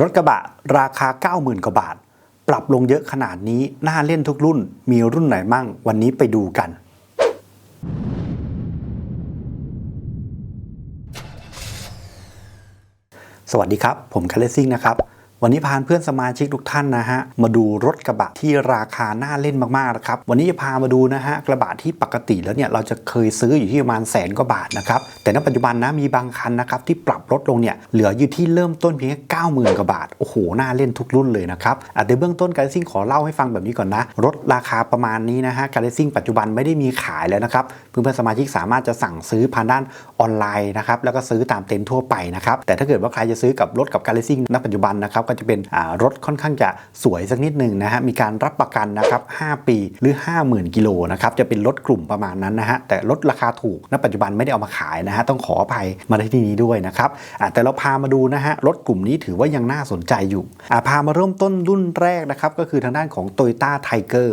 รถกระบะราคา 90,000 กว่าบาท ปรับลงเยอะขนาดนี้ น่าเล่นทุกรุ่น มีรุ่นไหนมั่ง วันนี้ไปดูกัน สวัสดีครับ ผมคาเลซิ่งนะครับ วันนี้พาเพื่อนสมาชิกทุกท่านนะฮะมาดูรถกระบะที่ราคาน่าเล่นมากๆนะครับวันนี้จะพามาดูนะฮะกระบะที่ปกติแล้วเนี่ยเราจะเคยซื้ออยู่ที่ประมาณแสนกว่าบาทนะครับแต่ณปัจจุบันนะมีบางคันนะครับที่ปรับลดลงเนี่ยเหลืออยู่ที่เริ่มต้นเพียงแค่เก้าหมื่นกว่าบาทโอ้โหน่าเล่นทุกรุ่นเลยนะครับอะเดี๋ยวเบื้องต้นการซิ่งขอเล่าให้ฟังแบบนี้ก่อนนะ รถราคาประมาณนี้นะฮะการซิ่งปัจจุบันไม่ได้มีขายแล้วนะครับเพื่อนๆสมาชิกสามารถจะสั่งซื้อผ่านด้านออนไลน์นะครับแล้วก็ซื้อตามเต็นท์ทั่วไปนะครับแต่ถ้าเกิดว่าใครจะซื้อกับรถกับการซิ่งณปัจจุบันนะครับก็จะเป็นรถค่อนข้างจะสวยสักนิดหนึ่งนะฮะมีการรับประกันนะครับ 5 ปีหรือ 50,000 กิโลนะครับจะเป็นรถกลุ่มประมาณนั้นนะฮะแต่รถราคาถูกณปัจจุบันไม่ได้เอามาขายนะฮะต้องขออภัยมาที่นี้ด้วยนะครับแต่เราพามาดูนะฮะรถกลุ่มนี้ถือว่ายังน่าสนใจอยู่พามาเริ่มต้นรุ่นแรกนะครับก็คือทางด้านของ Toyota Tiger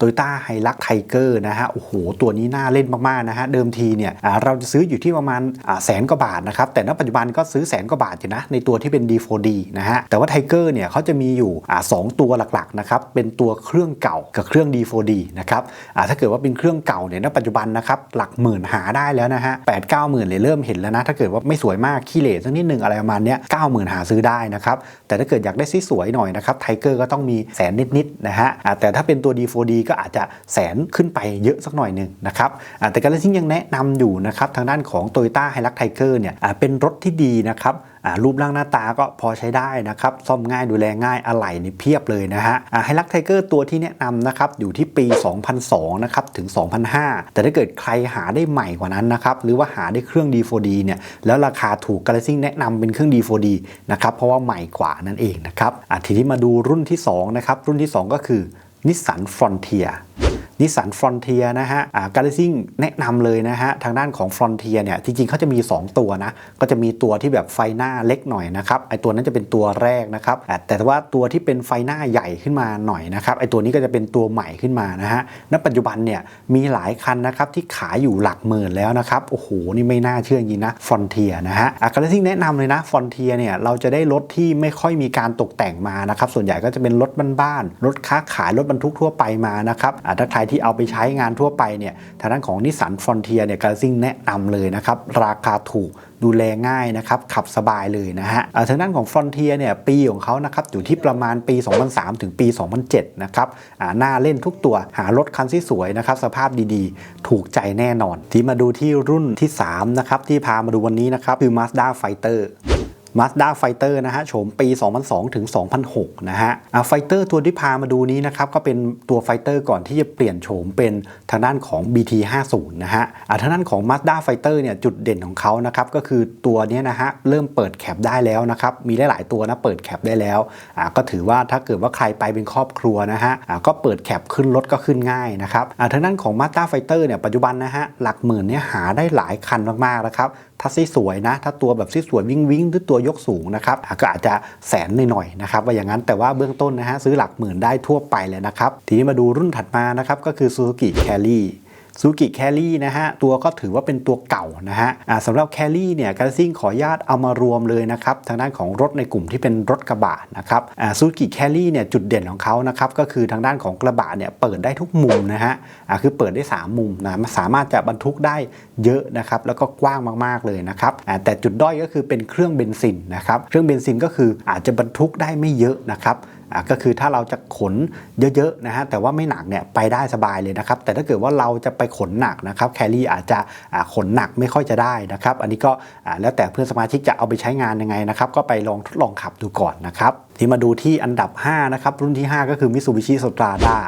โตโยต้าไฮลักไทเกอร์นะฮะโอ้โหตัวนี้น่าเล่นมากๆนะฮะเดิมทีเนี่ยเราจะซื้ออยู่ที่ประมาณแสนกว่าบาทนะครับแต่ณปัจจุบันก็ซื้อแสนกว่าบาทอยู่นะในตัวที่เป็น D4D นะฮะแต่ว่าไทเกอร์เนี่ยเขาจะมีอยู่สองตัวหลักๆนะครับเป็นตัวเครื่องเก่ากับเครื่อง D4D นะครับถ้าเกิดว่าเป็นเครื่องเก่าเนี่ยณปัจจุบันนะครับหลักหมื่นหาได้แล้วนะฮะแปดเก้าหมื่นเลยเริ่มเห็นแล้วนะถ้าเกิดว่าไม่สวยมากขี้เหร่สักนิดนึงอะไรประมาณเนี้ยเก้าหมื่นหาซื้อได้นะครับแต่ถ้าเกิดอยากได้สวยๆหน่อยนะครับไทเกอร์ก็ต้องมีแสนนิดๆนะฮะแต่ถ้าเป็นตัว D4D กก็อาจจะแสนขึ้นไปเยอะสักหน่อยหนึ่งนะครับแต่การเลซิ่งยังแนะนำอยู่นะครับทางด้านของ t o y ต้าไฮรักไทเกอร์เนี่ยเป็นรถที่ดีนะครับรูปร่างหน้าตาก็พอใช้ได้นะครับ ซ่อมง่ายดูแลง่ายอะไหล่นี่เพียบเลยนะฮะไฮรักไทเกอร์ตัวที่แนะนำนะครับ อยู่ที่ปี 2002 นะครับ ถึง 2005 แต่ถ้าเกิดใครหาได้ใหม่กว่านั้นนะครับ หรือว่าหาได้เครื่อง D4D เนี่ย แล้วราคาถูกการเลซิ่งแนะนำเป็นเครื่อง D4D นะครับ เพราะว่าใหม่กว่านั่นเองนะครับทีนี้มาดูรุ่นที่สองนะครับ รุ่นที่สองก็คือ นิสสันฟรอนเทีย นิสสันฟรอนเทียนะฮะการ์ซิ่งแนะนำเลยนะฮะทางด้านของฟรอนเทียเนี่ยจริงๆเขาจะมี 2 ตัวนะก็จะมีตัวที่แบบไฟหน้าเล็กหน่อยนะครับไอตัวนั้นจะเป็นตัวแรกนะครับอ่แต่ว่าตัวที่เป็นไฟหน้าใหญ่ขึ้นมาหน่อยนะครับไอตัวนี้ก็จะเป็นตัวใหม่ขึ้นมานะฮะณปัจจุบันเนี่ยมีหลายคันนะครับที่ขายอยู่หลักหมื่นแล้วนะครับโอ้โหนี่ไม่น่าเชื่อจริงนะฟรอนเทียนะฮะการ์ซิ่งแนะนำเลยนะฟรอนเทียเนี่ยเราจะได้รถที่ไม่ค่อยมีการตกแต่งมานะครับส่วนใหญ่ก็จะเป็นรถบ้านๆรถค้าขายรถบรรทุกทั่วไปมานะครับอะถ้าใครที่เอาไปใช้งานทั่วไปเนี่ยทางด้านของนิสสันฟอนเทียเนี่ยการซิ่งแนะนำเลยนะครับ ราคาถูกดูแลง่ายนะครับขับสบายเลยนะฮะอ่าทางด้านของฟอนเทียเนี่ยปีของเขานะครับอยู่ที่ประมาณปี 2003 ถึงปี 2007 นะครับอ่าน่าเล่นทุกตัวหารถคันที่สวยนะครับสภาพดีๆ ถูกใจแน่นอน ที่มาดูที่รุ่นที่ 3 นะครับ ที่พามาดูวันนี้นะครับ คือ Mazda Fighter Mazda Fighter นะฮะโฉมปี 2002 ถึง 2006 นะฮะอ่าไฟเตอร์ตัวที่พามาดูนี้นะครับ ก็เป็นตัวไฟเตอร์ก่อนที่จะเปลี่ยนโฉมเป็นทางด้านของ BT50 นะฮะอ่าทางด้านของ Mazda Fighter เนี่ยจุดเด่นของเขานะครับ ก็คือตัวนี้นะฮะเริ่มเปิดแคปได้แล้วนะครับ มีหลาย ๆ ตัวนะเปิดแคปได้แล้วอ่าก็ถือว่าถ้าเกิดว่าใครไปเป็นครอบครัวนะฮะอ่าก็เปิดแคปขึ้นรถก็ขึ้นง่ายนะครับอ่าทางด้านของ Mazda Fighter เนี่ยปัจจุบันนะฮะหลักหมื่นเนี่ยหาได้หลายคันมากๆนะครับ ถ้าซีสวยนะ ถ้าตัวแบบซีสวยวิ่งวิ่งหรือตัวยกสูงนะครับก็อาจจะแสนหน่อยๆนะครับว่าอย่างนั้นแต่ว่าเบื้องต้นนะฮะซื้อหลักหมื่นได้ทั่วไปเลยนะครับทีนี้มาดูรุ่นถัดมานะครับก็คือ Suzuki Carry ซูกิแคลรี่นะฮะตัวก็ถือว่าเป็นตัวเก่านะฮะสำหรับแคลรี่เนี่ยการซิ่งขออนุญาตเอามารวมเลยนะครับทางด้านของรถในกลุ่มที่เป็นรถกระบะนะครับซูกิแคลรี่เนี่ยจุดเด่นของเขานะครับก็คือทางด้านของกระบะเนี่ยเปิดได้ทุกมุมนะฮะคือเปิดได้ 3 มุมนะสามารถจะบรรทุกได้เยอะนะครับแล้วก็กว้างมากๆเลยนะครับแต่จุดด้อยก็คือเป็นเครื่องเบนซินนะครับเครื่องเบนซินก็คืออาจจะบรรทุกได้ไม่เยอะนะครับ ก็คือถ้าเราจะขนเยอะๆนะฮะแต่ว่าไม่หนักเนี่ยไปได้สบายเลยนะครับ แต่ถ้าเกิดว่าเราจะไปขนหนักนะครับแคลรี่อาจจะะขนหนักไม่ค่อยจะได้นะครับ อันนี้ก็แล้วแต่เพื่อนสมาชิกจะเอาไปใช้งานยังไงนะครับ ก็ไปลองทดลองขับดูก่อนนะครับ ที่มาดูที่อันดับ 5 นะครับ รุ่นที่ 5 ก็คือ Mitsubishi Strada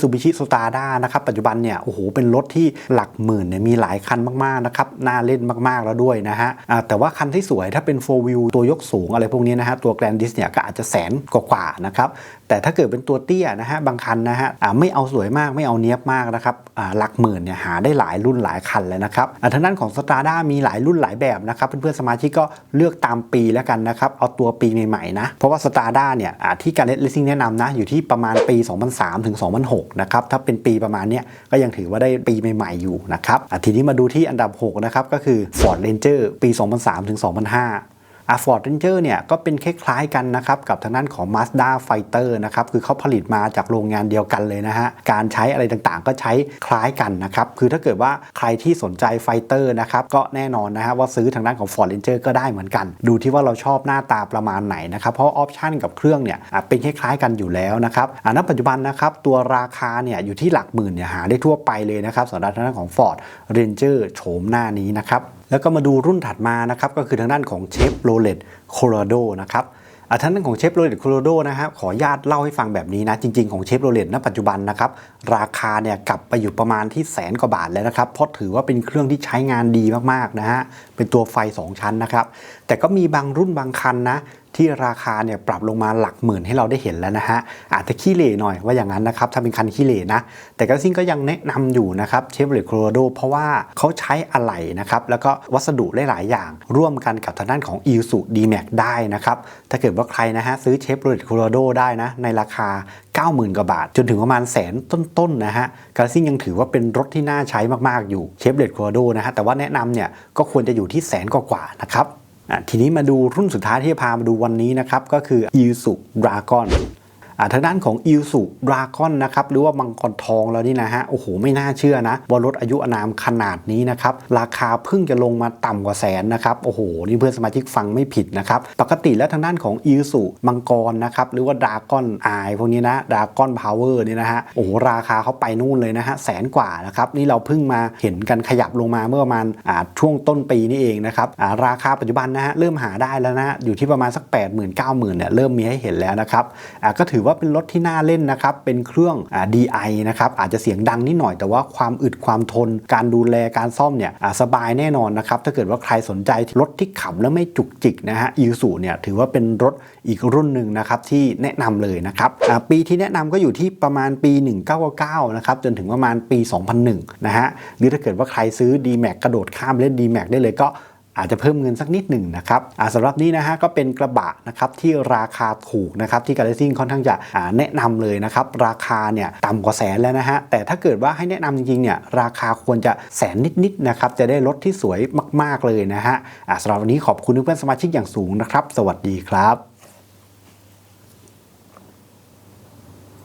ซูบิชิสตาร์ด้านะครับปัจจุบันเนี่ยโอ้โหเป็นรถที่หลักหมื่นเนี่ยมีหลายคันมากๆนะครับน่าเล่นมากๆแล้วด้วยนะฮะแต่ว่าคันที่สวยถ้าเป็น 4 Wheel ตัวยกสูงอะไรพวกนี้นะฮะตัว Grandis เนี่ยก็อาจจะแสนกว่าๆนะครับแต่ถ้าเกิดเป็นตัวเตี้ยนะฮะบางคันนะฮะไม่เอาสวยมากไม่เอาเนี้ยบมากนะครับหลักหมื่นเนี่ยหาได้หลายรุ่นหลายคันเลยนะครับทางด้านของสตาร์ด้ามีหลายรุ่นหลายแบบนะครับเพื่อนๆสมาชิกก็เลือกตามปีแล้วกันนะครับเอาตัวปีใหม่ๆนะเพราะว่าสตาร์ด้าเนี่ยที่การเลสซิ่งแนะนำนะอยู่ที่ประมาณปี 2003ถึง2006นะครับถ้าเป็นปีประมาณเนี้ยก็ยังถือว่าได้ปีใหม่ๆอยู่นะครับทีนี้มาดูที่อันดับ 6 นะครับ ก็คือ Ford Ranger ปี 2003ถึง2005 อะ Ford Ranger เนี่ยก็เป็นคล้ายๆกันนะครับกับทางด้านของ Mazda Fighter นะครับคือเขาผลิตมาจากโรงงานเดียวกันเลยนะฮะการใช้อะไรต่างๆ ก็ใช้คล้ายกันนะครับคือถ้าเกิดว่าใครที่สนใจ Fighter นะครับก็แน่นอนนะฮะว่าซื้อทางด้านของ Ford Ranger ก็ได้เหมือนกัน ดูที่ว่าเราชอบหน้าตาประมาณไหนนะครับเพราะออปชันกับเครื่องเนี่ยอะเป็นคล้ายๆกันอยู่แล้วนะครับอะณปัจจุบันนะครับตัวราคาเนี่ยอยู่ที่หลักหมื่นเนี่ยหาได้ทั่วไปเลยนะครับสำหรับทางด้านของ Ford Ranger โฉมหน้านี้นะครับ แล้วก็มาดูรุ่นถัดมานะครับก็คือทางด้านของเชฟโรเลตโคโลราโดนะครับอะทางด้านของเชฟโรเลตโคโรโดนะครับขออนุญาตเล่าให้ฟังแบบนี้นะ จริง ๆ ของเชฟโรเลตณปัจจุบันนะครับราคาเนี่ยกลับไปอยู่ประมาณที่แสนกว่าบาทแล้วนะครับ เพราะถือว่าเป็นเครื่องที่ใช้งานดีมากๆนะฮะเป็นตัวไฟ 2 ชั้นนะครับ แต่ก็มีบางรุ่นบางคันนะ ที่ราคาเนี่ยปรับลงมาหลักหมื่นให้เราได้เห็นแล้วนะฮะอาจจะขี้เหร่หน่อยว่าอย่างนั้นนะครับถ้าเป็นคันขี้เหร่นะ แต่ก็ซิ่งก็ยังแนะนำอยู่นะครับเชฟโรเลตโคโรโดเพราะว่าเขาใช้อะไหล่นะครับแล้วก็วัสดุหลาย ๆ อย่าง ร่วมกันกับทางด้านของ i s u d m a x ได้นะครับถ้าเกิดว่าใครนะฮะซื้อเชฟโรเลตโคโรโดได้นะในราคา90,000 กว่าบาท จนถึงประมาณแสนต้น ๆ นะฮะกาซิ่งยังถือว่าเป็นรถที่น่าใช้มาก ๆ อยู่เชฟเลตโคโรโดนะฮะแต่ว่าแนะนำเนี่ยก็ควรจะอยู่ที่แสนกว่าๆนะครับ ทีนี้มาดูรุ่นสุดท้ายที่จะพามาดูวันนี้นะครับก็คือ i s u Dragon อะ ทางด้านของ i s u Dragon นนะครับหรือว่ามังกรทองแล้วนี่นะฮะโอ้โหไม่น่าเชื่อนะว่ารถอายุอนามขนาดนี้นะครับราคาเพิ่งจะลงมาต่ำกว่าแสนนะครับโอ้โหนี่เพื่อนสมาชิกฟังไม่ผิดนะครับปกติแล้วทางด้านของ i s u มังกรนะครับหรือว่า Dragon Eye พวกนี้นะ Dragon Power นี่นะฮะโอ้โหราคาเขาไปนู่นเลยนะฮะแสนกว่านะครับนี่เราเพิ่งมาเห็นกันขยับลงมาเมื่อประมาณอ่าช่วงต้นปีนี่เองนะครับอ่าราคาปัจจุบันนะฮะเริ่มหาได้แล้วนะฮะอยู่ที่ประมาณสัก 8 0 0 0 0 9 0,000เนี่ยเริ่มมีให้เห็นแล้วนะครับอ่าก็ถือว่าว่าเป็นรถที่น่าเล่นนะครับ เป็นเครื่องอ DI นะครับอาจจะเสียงดังนิดหน่อย แต่ว่าความอึดความทน การดูแลการซ่อมเนี่ยสบายแน่นอนนะครับ ถ้าเกิดว่าใครสนใจรถที่ขับแล้วไม่จุกจิกนะฮะอิซูเนี่ยถือว่าเป็นรถอีกรุ่นหนึ่งนะครับที่แนะนำเลยนะครับปีที่แนะนำก็อยู่ที่ประมาณปี 1999นะครับจนถึงประมาณปี 2001นะฮะหรือถ้าเกิดว่าใครซื้อ D-Max กระโดดข้ามเล่น D-Max ได้เลยก็ อาจจะเพิ่มเงินสักนิดหนึ่งนะครับสำหรับนี้นะฮะก็เป็นกระบะนะครับที่ราคาถูกนะครับที่การเลซิ่งค่อนข้างจะแนะนำเลยนะครับราคาเนี่ยต่ำกว่าแสนแล้วนะฮะแต่ถ้าเกิดว่าให้แนะนำจริงๆเนี่ยราคาควรจะแสนนิดๆนะครับจะได้รถที่สวยมากๆเลยนะฮะสำหรับวันนี้ขอบคุณเพื่อนสมาชิกอย่างสูงนะครับ สวัสดีครับ